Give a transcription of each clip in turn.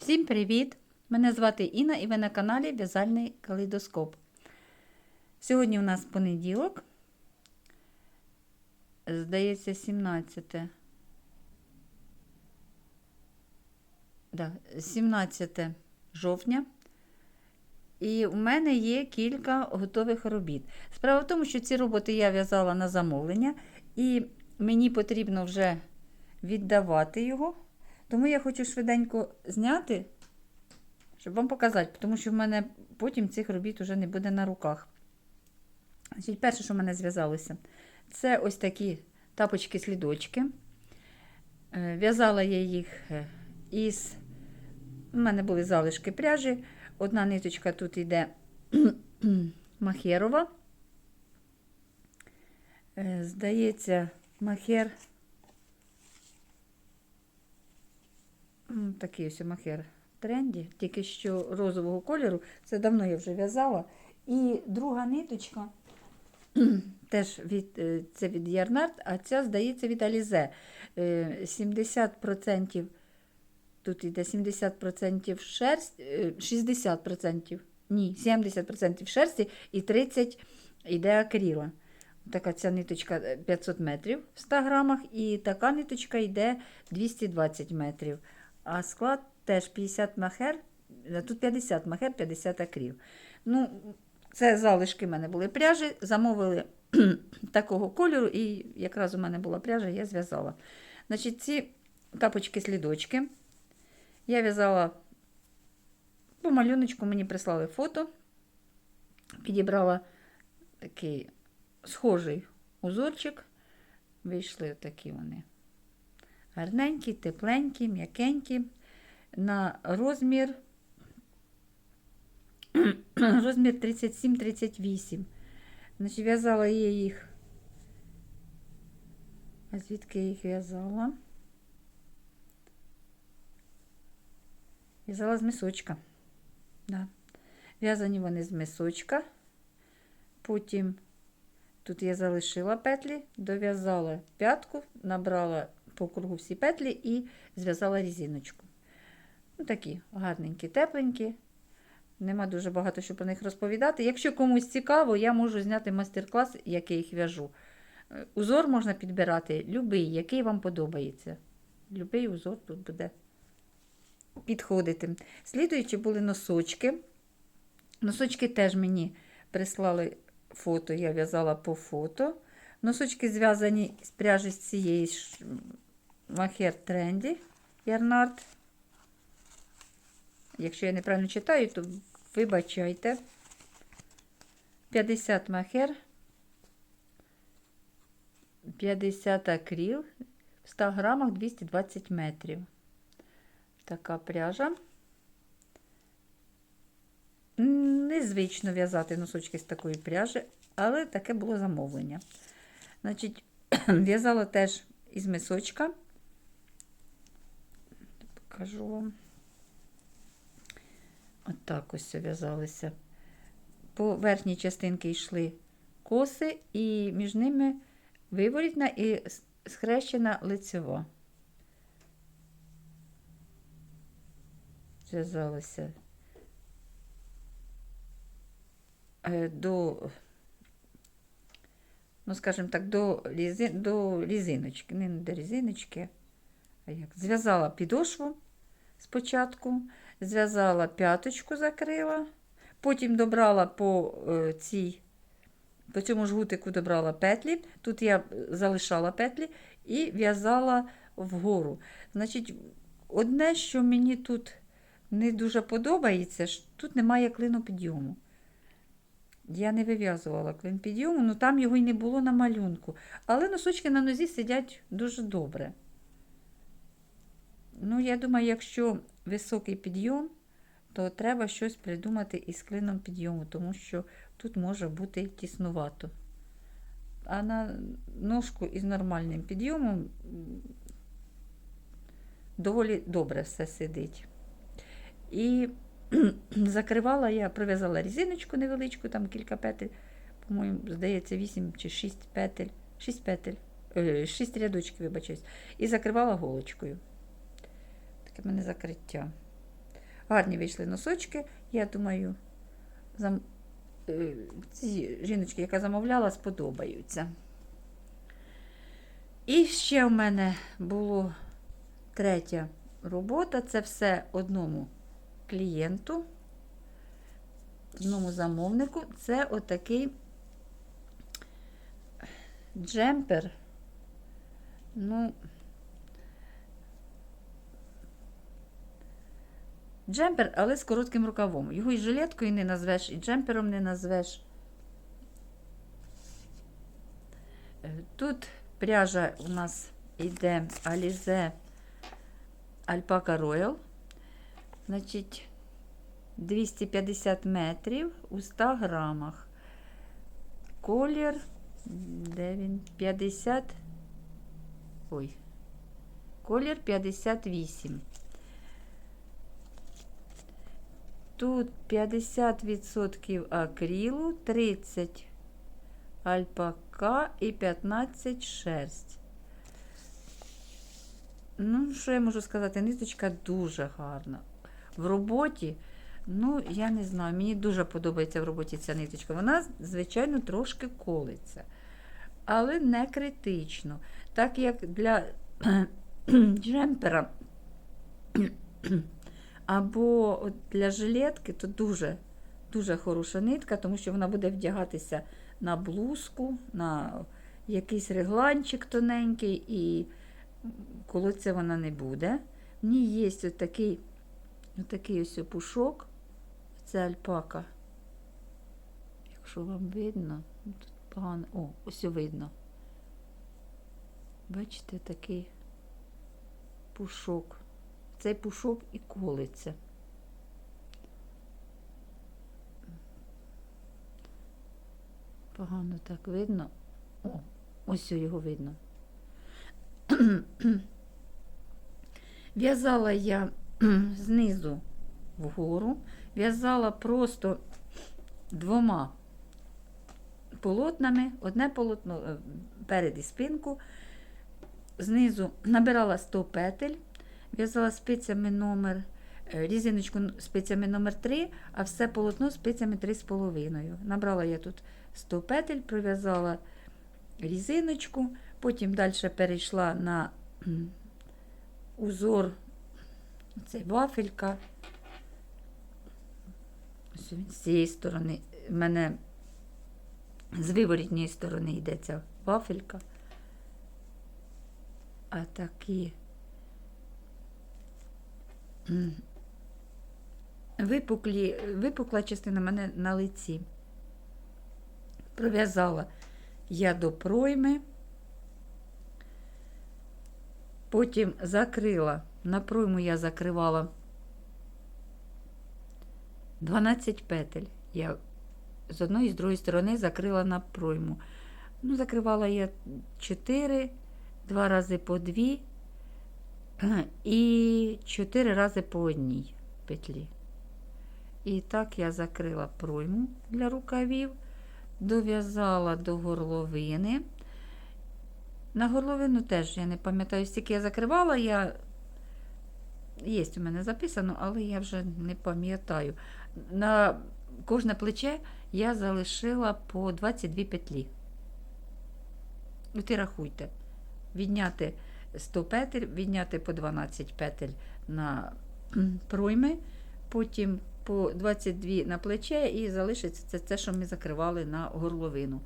Всім привіт! Мене звати Інна і ви на каналі В'язальний калейдоскоп. Сьогодні у нас понеділок, здається, 17. Да, 17 жовтня. І у мене є кілька готових робіт. Справа в тому, що ці роботи я в'язала на замовлення, і мені потрібно вже віддавати його. Тому я хочу швиденько зняти, щоб вам показати, тому що в мене потім цих робіт вже не буде на руках. Значить, Перше, що в мене зв'язалося, це ось такі тапочки-слідочки. Е, В'язала я їх е, із. У мене були залишки пряжі. Одна ниточка тут йде махерова. Е, Здається, махер. Такий ось махер в тренді, тільки що розового кольору. Це давно я вже в'язала. І друга ниточка теж від, е, це від Ярнард, а ця, здається, від Алізе. Е, 70% тут йде 70% шерсть, е, 60%, ні, 70% шерсті і 30% йде акріла. Така ця ниточка е, 500 метрів в 100 грамах, і така ниточка йде 220 метрів. А склад теж 50 махер, е, тут 50 махер, 50 акрів. Ну, це залишки в мене були пряжі, замовили такого кольору, і якраз у мене була пряжа, я зв'язала. Значить, ці тапочки-слідочки я в'язала по малюночку, мені прислали фото, підібрала такий схожий узорчик. Вийшли такі вони гарненькі, тепленькі, м'якенькі. На розмір розмір 37-38. Значить, в'язала я їх. А звідки я їх в'язала? В'язала з мисочка. Да. В'язані вони з мисочка. Потім тут я залишила петлі, дов'язала п'ятку, набрала по кругу всі петлі і зв'язала різиночку. Ну, такі гарненькі, тепленькі. Нема дуже багато що про них розповідати. Якщо комусь цікаво, я можу зняти майстер-клас, як я їх в'яжу. Е, Узор можна підбирати любий, який вам подобається. Любий узор тут буде підходити. Слідуючі були носочки. Носочки теж мені прислали фото, я в'язала по фото. Носочки зв'язані з пряжі з цієї Махер Тренді Ярнард. Якщо я неправильно читаю, то вибачайте. 50 махер, 50 акріл, в 100 грамах 220 метрів. Така пряжа. Незвично в'язати носочки з такої пряжі, але таке було замовлення. Значить, в'язала теж із мисочка. Покажу вам. Отак ось в'язалися. По верхній частинці йшли коси, і між ними виворітна і схрещена лицева. Зв'язалися е, до, ну, скажімо так, до, лізи, до різиночки, не до різиночки, а як? Зв'язала підошву спочатку, зв'язала п'яточку, закрила, потім добрала по е, цій, по цьому жгутику добрала петлі. Тут я залишала петлі і в'язала вгору. Значить, одне, що мені тут не дуже подобається, що тут немає клину підйому. Я не вив'язувала клин підйому, ну там його й не було на малюнку. Але носочки на нозі сидять дуже добре. Ну, я думаю, якщо високий підйом, то треба щось придумати із клином підйому, тому що тут може бути тіснувато. А на ножку із нормальним підйомом доволі добре все сидить. І закривала я, пров'язала різиночку невеличку, там кілька петель, по-моєму, здається, 8 чи 6 петель, 6 петель, 6 рядочків, вибачаюсь, і закривала голочкою. В мене закриття. Гарні вийшли носочки. Я думаю, зам... е, ці жіночки, яка замовляла, сподобаються. І ще в мене було третя робота. Це все одному клієнту, одному замовнику. Це отакий джемпер. Ну, джемпер, але з коротким рукавом. Його і жилеткою не назвеш, і джемпером не назвеш. Е, Тут пряжа у нас йде Alize Alpaca Royal. Значить, 250 метрів у 100 грамах. Колір, де він? 50. Ой. Колір 58. Тут 50% акрилу, 30 альпака і 15 шерсть. Ну, що я можу сказати? Ниточка дуже гарна. В роботі, ну, я не знаю, мені дуже подобається в роботі ця ниточка. Вона, звичайно, трошки колиться, але не критично. Так як для джемпера або от для жилетки, то дуже, дуже хороша нитка, тому що вона буде вдягатися на блузку, на якийсь регланчик тоненький, і колоться вона не буде. В ній є ось такий, такий ось пушок, це альпака. Якщо вам видно, ну, тут погано. О, ось видно. Бачите, такий пушок. Цей пушок і колиться. Погано так видно. О, ось його видно. В'язала я знизу вгору, в'язала просто двома полотнами, одне полотно е, перед і спинку, знизу набирала 100 петель, в'язала спицями номер, е, різиночку спицями номер 3, а все полотно спицями 3,5. Набрала я тут 100 петель, пров'язала різиночку, потім далі перейшла на узор, цей вафелька. З цієї сторони, в мене з виворітньої сторони йде ця вафелька. А такі випуклі, випукла частина мене на лиці. Пров'язала я до пройми, потім закрила, на пройму я закривала 12 петель. Я з одної і з другої сторони закрила на пройму. Ну, закривала я 4, два рази по 2 і 4 рази по одній петлі. І так я закрила пройму для рукавів, дов'язала до горловини. На горловину теж я не пам'ятаю, скільки я закривала, я є у мене записано, але я вже не пам'ятаю. На кожне плече я залишила по 22 петлі. І рахуйте. Відняти 100 петель, відняти по 12 петель на пройми, потім по 22 на плече і залишиться це те, що ми закривали на горловину.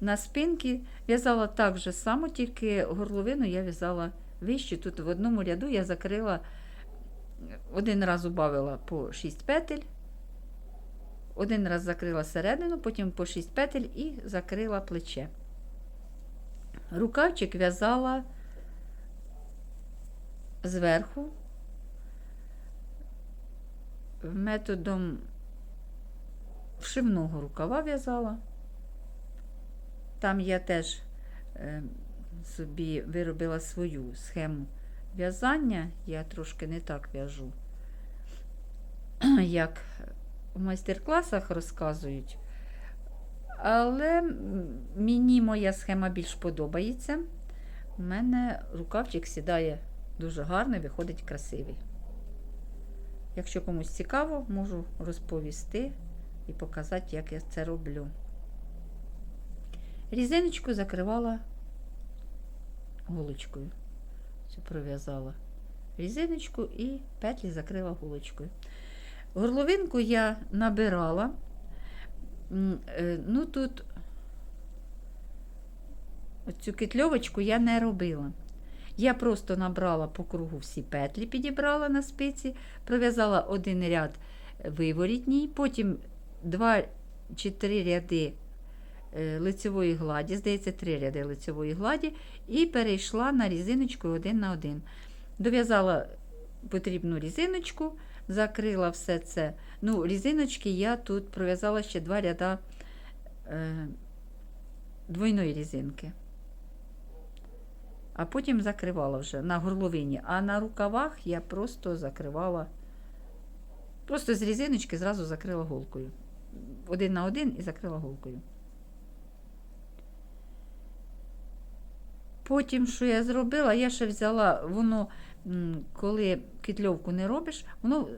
На спинки в'язала так же само, тільки горловину я в'язала вище. Тут в одному ряду я закрила, один раз убавила по 6 петель, один раз закрила середину, потім по 6 петель і закрила плече. Рукавчик в'язала зверху методом вшивного рукава в'язала. Там я теж е, собі виробила свою схему в'язання. Я трошки не так в'яжу, як в майстер-класах розказують. Але мені моя схема більш подобається. У мене рукавчик сідає дуже гарно, виходить красивий. Якщо комусь цікаво, можу розповісти і показати, як я це роблю. Різиночку закривала голочкою. Цю пров'язала різиночку і петлі закрила голочкою. Горловинку я набирала. Е, Ну тут оцю китльовочку я не робила. Я просто набрала по кругу всі петлі, підібрала на спиці, пров'язала один ряд виворітній, потім два чи три ряди е, лицевої гладі, здається, три ряди лицевої гладі, і перейшла на різиночку один на один. Дов'язала потрібну різиночку, закрила все це. Ну, різиночки я тут пров'язала ще два ряда е, двойної різинки. А потім закривала вже на горловині. А на рукавах я просто закривала, просто з різиночки зразу закрила голкою. Один на один і закрила голкою. Потім, що я зробила, я ще взяла, воно, коли китльовку не робиш, воно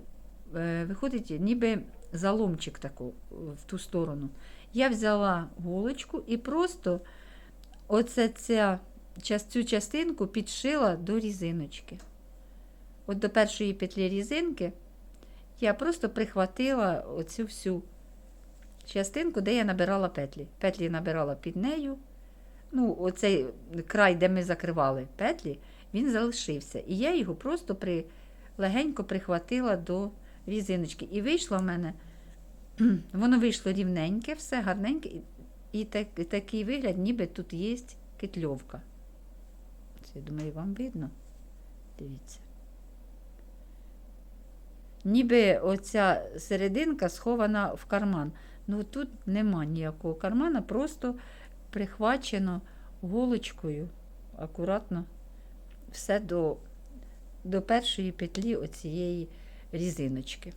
е, виходить ніби заломчик таку в ту сторону. Я взяла голочку і просто оце ця, цю частинку підшила до різиночки. От до першої петлі різинки я просто прихватила оцю всю частинку, де я набирала петлі. Петлі набирала під нею. Ну, оцей край, де ми закривали петлі, він залишився. І я його просто при, легенько прихватила до різиночки. І вийшло в мене, воно вийшло рівненьке, все гарненьке, і, так, і такий вигляд, ніби тут є китльовка. Я думаю, вам видно. Дивіться. Ніби оця серединка схована в карман. Ну тут нема ніякого кармана, просто прихвачено голочкою акуратно все до, до першої петлі оцієї різиночки.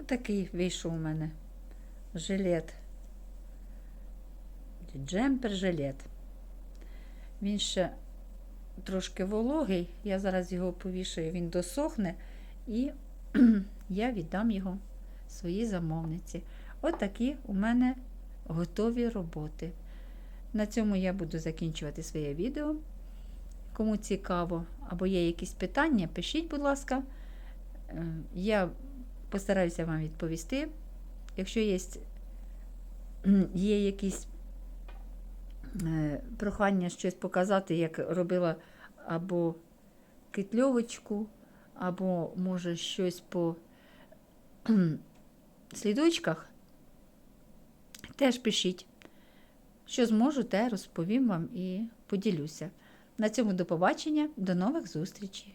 Отакий вийшов у мене жилет. Джемпер-жилет. Він ще трошки вологий. Я зараз його повішаю, він досохне, і я віддам його своїй замовниці. От у мене готові роботи. На цьому я буду закінчувати своє відео. Кому цікаво або є якісь питання, пишіть, будь ласка. Е, Я постараюся вам відповісти. Якщо є, є якісь прохання щось показати, як робила або китльовочку, або, може, щось по слідочках, теж пишіть. Що зможу, те розповім вам і поділюся. На цьому до побачення, до нових зустрічей!